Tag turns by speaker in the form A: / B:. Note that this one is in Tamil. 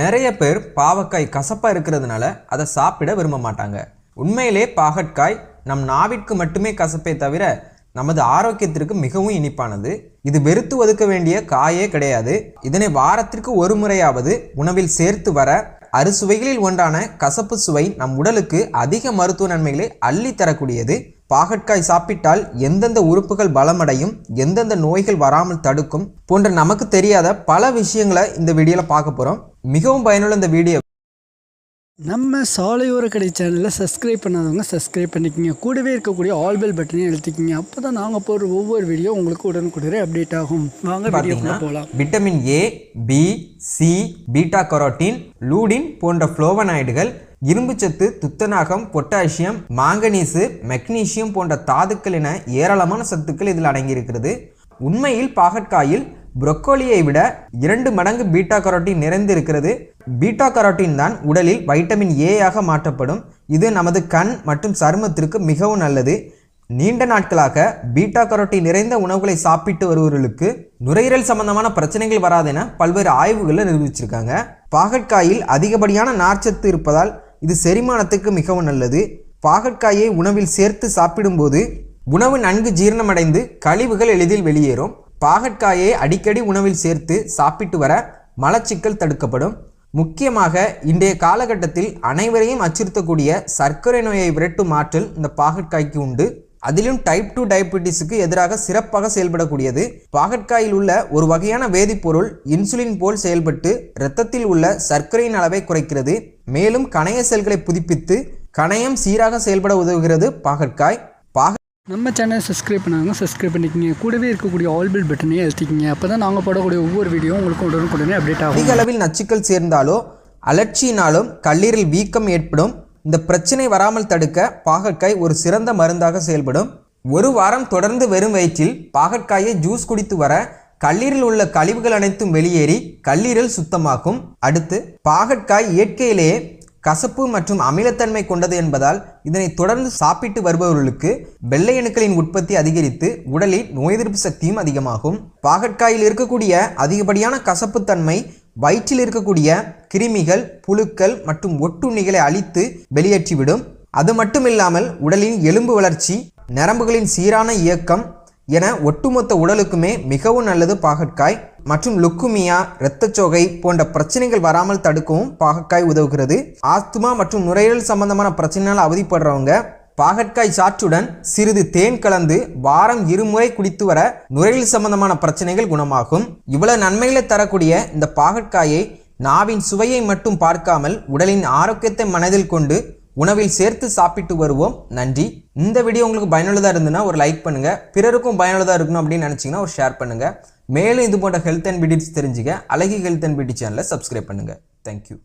A: நிறைய பேர் பாவக்காய் கசப்பாக இருக்கிறதுனால அதை சாப்பிட விரும்ப மாட்டாங்க. உண்மையிலே பாகற்காய் நம் நாவிற்கு மட்டுமே கசப்பே தவிர நமது ஆரோக்கியத்திற்கு மிகவும் இனிப்பானது. இது வெறுத்து ஒதுக்க வேண்டிய காயே கிடையாது. இதனை வாரத்திற்கு ஒரு முறையாவது உணவில் சேர்த்து வர அறுசுவைகளில் ஒன்றான கசப்பு சுவை நம் உடலுக்கு அதிக மருத்துவ நன்மைகளை அள்ளி தரக்கூடியது பாகற்காய் சாப்பிட்டால் எந்தெந்த உறுப்புகள் பலமடையும் எந்தெந்த நோய்கள் வராமல் தடுக்கும் போன்ற நமக்கு தெரியாத பல விஷயங்களை இந்த வீடியோவில் பார்க்க போகிறோம் மிகவும் பயனுள்ள இந்த வீடியோ.
B: நம்ம சாலையோர கடை சேனலில் சப்ஸ்கிரைப் பண்ணாதவங்க சப்ஸ்கிரைப் பண்ணிக்கோங்க. கூடவே இருக்கக்கூடிய ஆல் பெல் பட்டனையும் அழுத்திக்கிங்க. அப்போ தான் நாங்கள் போடுற ஒவ்வொரு வீடியோ உங்களுக்கு உடனுக்குடனே அப்டேட் ஆகும். வாங்க வீடியோக்குள்ள போகலாம்
A: vitamin A B C beta carotene lutein போன்ற ஃப்ளோவனாய்டுகள் இரும்புச்சத்து துத்தநாகம் பொட்டாசியம் மாங்கனீசு மெக்னீசியம் போன்ற தாதுக்கள் என ஏராளமான சத்துக்கள் இதில் அடங்கியிருக்கிறது. உண்மையில் பாகற்காயில் புரொக்கோலியை விட இரண்டு மடங்கு பீட்டா கரோட்டின் நிறைந்திருக்கிறது. பீட்டா கரோட்டின் தான் உடலில் வைட்டமின் ஏயாக மாற்றப்படும். இது நமது கண் மற்றும் சருமத்திற்கு மிகவும் நல்லது. நீண்ட நாட்களாக பீட்டா கரோட்டின் நிறைந்த உணவுகளை சாப்பிட்டு வருபவர்களுக்கு நுரையீரல் சம்பந்தமான பிரச்சனைகள் வராதென பல்வேறு ஆய்வுகளில் நிரூபிச்சிருக்காங்க. பாகற்காயில் அதிகப்படியான நார்ச்சத்து இருப்பதால் இது செரிமானத்துக்கு மிகவும் நல்லது. பாகற்காயை உணவில் சேர்த்து சாப்பிடும்போது உணவு நன்கு ஜீரணமடைந்து கழிவுகள் எளிதில் வெளியேறும். பாகற்காயை அடிக்கடி உணவில் சேர்த்து சாப்பிட்டு வர மலச்சிக்கல் தடுக்கப்படும். முக்கியமாக இன்றைய காலகட்டத்தில் அனைவரையும் அச்சுறுத்தக்கூடிய சர்க்கரை நோயை விரட்டும் ஆற்றல் இந்த பாகற்காய்க்கு உண்டு. அதிலும் டைப் டூ டயபிட்டிஸுக்கு எதிராக சிறப்பாக செயல்படக்கூடியது. பாகற்காயில் உள்ள ஒரு வகையான வேதிப்பொருள் இன்சுலின் போல் செயல்பட்டு இரத்தத்தில் உள்ள சர்க்கரையின் அளவை குறைக்கிறது. மேலும் கணைய செல்களை புதுப்பித்து கணையம் சீராக செயல்பட உதவுகிறது. பாகற்காய் பாக
B: நம்ம சேனலை சப்ஸ்கிரைப் பண்ணாதவங்க சப்ஸ்கிரைப் பண்ணிக்கோங்க. கூடவே இருக்கக்கூடிய ஆல் பெல் பட்டனையும் அழுத்திக்கிங்க. அப்போ தான் நாங்கள் போடக்கூடிய ஒவ்வொரு வீடியோ உங்களுக்கு உடனுக்குடனே அப்டேட் ஆகும்.
A: அதிக அளவில் நச்சுக்கள் சேர்ந்தாலோ அலர்ச்சியினாலும் கல்லீரல் வீக்கம் ஏற்படும். இந்த பிரச்சனை வராமல் தடுக்க பாகற்காய் ஒரு சிறந்த மருந்தாக செயல்படும். ஒரு வாரம் தொடர்ந்து வெறும் வயிற்றில் பாகற்காயை ஜூஸ் குடித்து வர கல்லீரில் உள்ள கழிவுகள் அனைத்தும் வெளியேறி கல்லீரல் சுத்தமாக்கும். அடுத்து பாகற்காய் இயற்கையிலேயே கசப்பு மற்றும் அமிலத்தன்மை கொண்டது என்பதால் இதனை தொடர்ந்து சாப்பிட்டு வருபவர்களுக்கு வெள்ளை அணுக்களின் உற்பத்தி அதிகரித்து உடலில் நோய் எதிர்ப்பு சக்தியும் அதிகமாகும். பாகற்காயில் இருக்கக்கூடிய அதிகப்படியான கசப்புத்தன்மை வயிற்றில் இருக்கக்கூடிய கிருமிகள் புழுக்கள் மற்றும் ஒட்டுண்ணிகளை அழித்து வெளியேற்றிவிடும். அது மட்டுமில்லாமல் உடலின் எலும்பு வளர்ச்சி நரம்புகளின் சீரான இயக்கம் என ஒட்டுமொத்த உடலுக்குமே மிகவும் நல்லது பாகற்காய் மற்றும் லுக்குமியா இரத்தச்சோகை போன்ற பிரச்சனைகள் வராமல் தடுக்கவும் பாகற்காய் உதவுகிறது. ஆஸ்துமா மற்றும் நுரையீரல் சம்பந்தமான பிரச்சனையால் அவதிப்படுறவங்க பாகற்காய் சாற்றுடன் சிறிது தேன் கலந்து வாரம் இருமுறை குடித்து வர நுரையீரல் சம்பந்தமான பிரச்சனைகள் குணமாகும். இவ்வளவு நன்மைகளை தரக்கூடிய இந்த பாகற்காயை நாவின் சுவையை மட்டும் பார்க்காமல் உடலின் ஆரோக்கியத்தை மனதில் கொண்டு உணவில் சேர்த்து சாப்பிட்டு வருவோம். நன்றி. இந்த வீடியோ உங்களுக்கு பயனுள்ளதாக இருந்ததுன்னா ஒரு லைக் பண்ணுங்க. பிறருக்கும் பயனுள்ளதாக இருக்கணும் அப்படின்னு நினச்சிங்கன்னா ஒரு ஷேர் பண்ணுங்க. மேலும் இது போன்ற ஹெல்த் அண்ட் பியூட்டி தெரிஞ்சுக்க அழகி ஹெல்த் அண்ட் பியூட்டி சேனலை சப்ஸ்கிரைப் பண்ணுங்க. Thank you